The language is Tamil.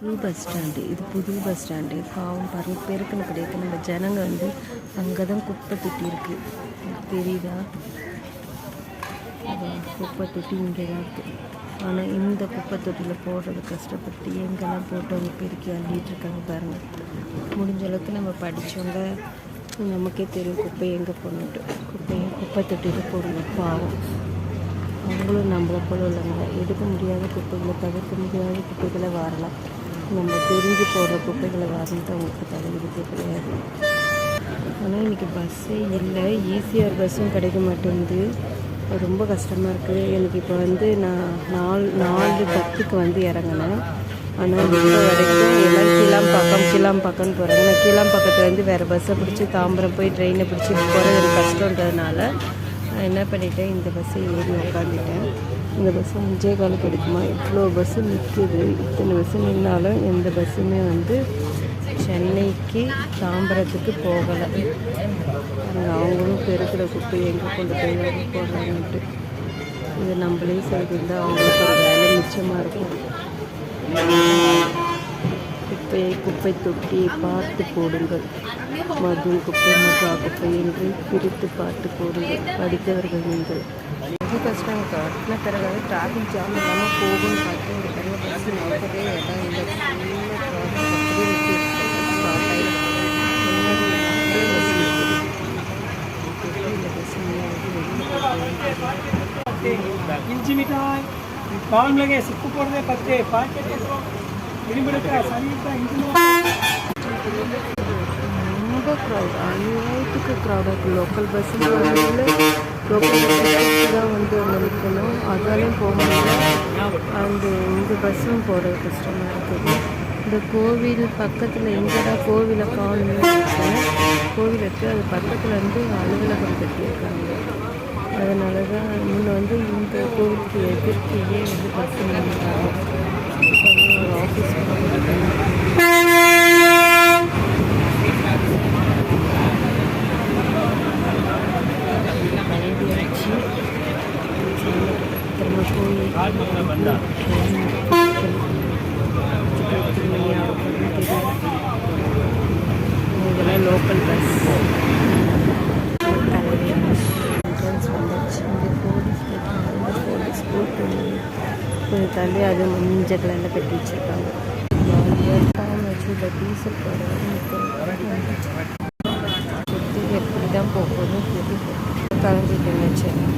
புது பஸ் ஸ்டாண்டு. இது புது பஸ் ஸ்டாண்டு. பாவம் பாருங்க பெருக்குன்னு கிடையாது. நம்ம ஜனங்க வந்து அங்கே தான் குப்பை தொட்டி இருக்குது தெரியுதா? குப்பை தொட்டி இங்கே தான் இருக்குது ஆனால் இந்த குப்பை தொட்டியில் போடுறது கஷ்டப்பட்டு எங்கெல்லாம் போட்டு அவங்க பெருக்கி அள்ளிட்டு இருக்காங்க பாருங்கள் முடிஞ்ச அளவுக்கு நம்ம படித்தவங்க நமக்கே தெரியும் குப்பையை எங்கே போடணுன்ட்டு குப்பையை குப்பை தொட்டியில் போடுங்க பாவம். அவங்களும் நம்மளை போல உள்ளவங்க. எடுக்க முடியாத குப்பைகளை தவிர்க்க முடியாத குப்பைகளை வரலாம். நம்ம தெரிஞ்சு போடுற குப்பைகளை வாரிட்டு அவங்களுக்கு தலைவிதிக்கே கிடையாது. ஆனால் இன்றைக்கி பஸ்ஸே இல்லை. ஈஸியாக பஸ்ஸும் கிடைக்க மாட்டேங்குது. ரொம்ப கஷ்டமாக இருக்குது எனக்கு இப்போ வந்து நான் நாலு நாலு பத்துக்கு வந்து இறங்கினேன். ஆனால் இப்போ வரைக்கும் எல்லாம் கீழாம்பாக்கம் கீழாம்பாக்கம்னு போகிறாங்க நான் வந்து வேறு பஸ்ஸை பிடிச்சி தாம்பரம் போய் ட்ரெயினை பிடிச்சி போகிறது எனக்கு கஷ்டன்றதுனால நான் என்ன பண்ணிட்டேன் இந்த பஸ்ஸை ஏறி உட்காந்துட்டேன் இந்த பஸ்ஸு அஞ்சே காலுக்கு எடுக்குமா இவ்வளோ பஸ்ஸு நிற்குது இத்தனை பஸ்ஸு நின்னாலும் எந்த பஸ்ஸுமே வந்து சென்னைக்கு தாம்பரத்துக்கு போகலை. அவங்களும் பெருக்கிற குப்பை எங்கே கொண்டு போய் போடுறாங்கன்ட்டு. இது நம்மளே செய்திருந்தால் அவங்களுக்கு ஒரு வேலை மிச்சமாக இருக்கும். குப்பையை குப்பை தொட்டியை பார்த்து போடுங்கள். மது குப்பை மகா குப்பை என்று பிரித்து பார்த்து போடுங்கள். படித்தவர்கள் நீங்கள். ரொம்ப கஷ்டம் கட்டின பிறகு டிராஃபிக் ஜாம் இல்லாமல் போகும்னு பார்த்து இந்த பிறகு பஸ் நிற்கவே இடம் இல்லை ஃபுல்லாக டிராஃபிக் அப்படியே நிற்கி ஸ்டாப் ஆகிடும் முன்னாடி நிறைய பஸ் நிற்குது எப்படி இந்த பஸ் வெளியில் ಇಂಚಿ ಮಿಠಾಯಿ ಕಾಮ್ಲೆಗೆ ಸಿಕ್ಕು ಕೊಡದೆ ಪತ್ತೆ ಪಾಕೆಟ್ ಇಳಿಬಿಡುತ್ತೆ ಸರಿ ಅಂತ ಇಂಚಿನ ரொம்ப க்ரௌட் அநியாயத்துக்கு க்ரௌடாக லோக்கல் பஸ்ஸில் வரல லோக்கல் பஸ்ஸுக்கு அதாலையும் போக முடியல அந்த இந்த பஸ்ஸும் போகிறது கஷ்டமாக இருக்குது இந்த கோவில் பக்கத்தில் எங்கடா கோவிலை காணும்னு கோவில் இருக்குது அது பக்கத்தில் வந்து அலுவலகம் கட்டியிருக்காங்க. அதனால தான் முன்ன வந்து இந்த கோவிலுக்கு எதிர்க்கையே வந்து பஸ் நின்றுட்டாங்க ஆஃபீஸ் இதெல்லாம் லோக்கல் பஸ் என்ட்ரன்ஸ் போட்டு கொஞ்சம் தள்ளி அது மஞ்சள் கலரில் கட்டி வச்சுருக்காங்க வச்சு டீசல் போடுறது சுற்றி எப்படி தான் போகுதுன்னு தெரியல கிளம்பிட்டு